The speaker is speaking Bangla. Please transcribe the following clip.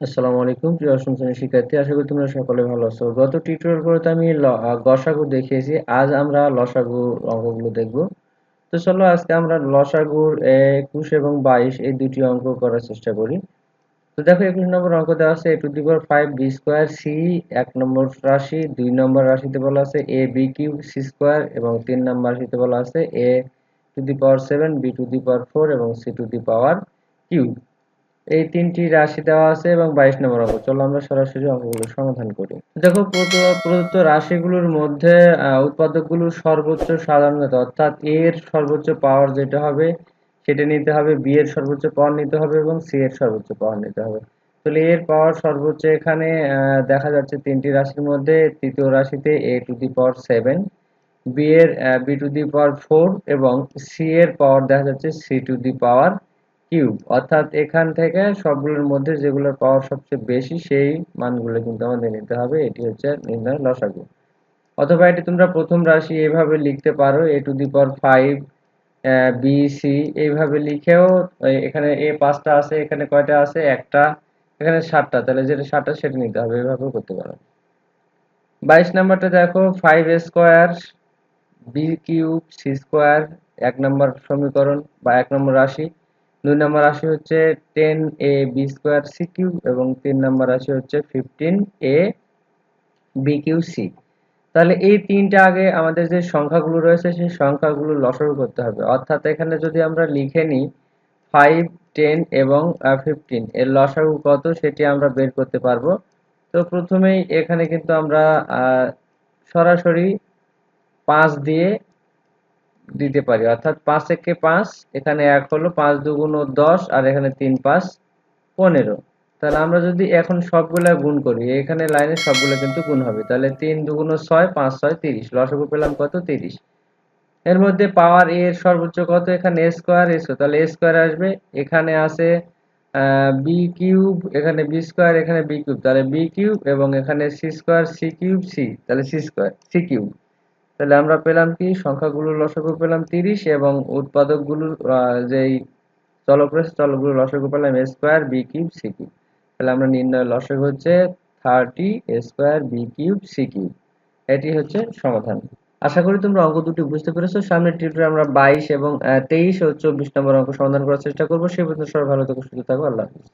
আসসালামু আলাইকুম, প্রিয় অষ্টম শিক্ষার্থী। আশা করি তোমরা সকলে ভালো আছো। গত টিউটোরিয়াল গুলোতে আমি গসাগু দেখিয়েছি। আজ আমরা লসাগু অঙ্কগুলো দেখব। তো চলো আজকে আমরা লসাগুর একুশ এবং বাইশ এই দুটি অঙ্ক করার চেষ্টা করি। তো দেখো একুশ নম্বর অঙ্ক দেওয়া আছে, A to the power five B square C, এক নম্বর রাশি, দুই নম্বর রাশিতে বলা আছে A B cube C square এবং তিন নম্বর রাশিতে বলা আছে A to the power seven, B to the power four এবং C to the power cube. এই তিনটি রাশি দেওয়া আছে এবং বাইশ নম্বর অঙ্ক। চলো আমরা সরাসরি অঙ্কগুলো সমাধান করি। দেখো, প্রদ- প্রদত্ত রাশিগুলোর মধ্যে উৎপাদকগুলোর সর্বোচ্চ সাধারণত, অর্থাৎ এ এর সর্বোচ্চ পাওয়ার যেটা হবে, সেটা নিতে হবে বি এর সর্বোচ্চ পাওয়ার নিতে হবে এবং সি এর সর্বোচ্চ পাওয়ার নিতে হবে। তাহলে এর পাওয়ার সর্বোচ্চ এখানে দেখা যাচ্ছে তিনটি রাশির মধ্যে, তৃতীয় রাশিতে A to the power seven B এর B to the power four এবং সি এর পাওয়ার দেখা যাচ্ছে C to the power cube. অর্থাৎ এখান থেকে সবগুলোর মধ্যে যেগুলোর পাওয়ার সবচেয়ে বেশি, সেই মানগুলো কিন্তু আমাদের নিতে হবে। এটি হচ্ছে নির্ণয় লসাগু। অথবা এটি তোমরা প্রথম রাশি এইভাবে লিখতে পারো A to the power five B C এইভাবে লিখেও এখানে এ পাঁচটা আছে, এখানে কয়টা আছে? একটা, এখানে সাতটা। তাহলে যেটা সাতটা, সেটা নিতে হবে। এইভাবেও করতে পারো। বাইশ নাম্বারটা দেখো five square B cube C square এক নম্বর সমীকরণ বা এক নম্বর রাশি। দুই নম্বর রাশি হচ্ছে ten A B square C cube এবং তিন নম্বর রাশি হচ্ছে fifteen A B cube C তাহলে এই তিনটা আগে আমাদের যে সংখ্যাগুলো রয়েছে, সেই সংখ্যাগুলো লসাগু করতে হবে। অর্থাৎ এখানে যদি আমরা লিখে নিই ফাইভ টেন এবং ফিফটিন এর লসাগু কত সেটি আমরা বের করতে পারব। তো প্রথমেই এখানে কিন্তু আমরা সরাসরি পাঁচ দিয়ে দিতে পারি। অর্থাৎ পাঁচ একে পাঁচ, এখানে এক হলো পাঁচ দুগুণ দশ, আর এখানে তিন পাঁচ পনেরো। তাহলে আমরা যদি এখন সবগুলা গুণ করি, এখানে লাইনে সবগুলো কিন্তু গুণ হবে। তাহলে তিন দুগুণ ছয়, পাঁচ ছয় তিরিশ। লসগু পেলাম কত? তিরিশ। এর মধ্যে পাওয়ার এ এর সর্বোচ্চ কত? এখানে স্কোয়ার এ তাহলে স্কোয়ার আসবে। এখানে আছে বি কিউব এখানে বি স্কোয়ার এখানে বি কিউব তাহলে বি কিউব এবং এখানে C square C cube C তাহলে সি স্কোয়ার সি কিউব তাহলে আমরা পেলাম কি? সংখ্যাগুলোর লসগু পেলাম তিরিশ এবং উৎপাদকগুলোর যেই চলক রয়েছে চলকগুলোর লসগু পেলাম A square B cube C cube তাহলে আমরা নির্ণয় লসগু হচ্ছে thirty A square B cube C cube এটি হচ্ছে সমাধান। আশা করি তোমরা অঙ্ক দুটি বুঝতে পেরেছ। সামনের টিউটোরে আমরা বাইশ এবং তেইশ ও চব্বিশ নম্বর অঙ্ক সমাধান করার চেষ্টা করব। সে পর্যন্ত সবাই ভালো থেকো, সুস্থ থাকো। আল্লাহ হাফিজ।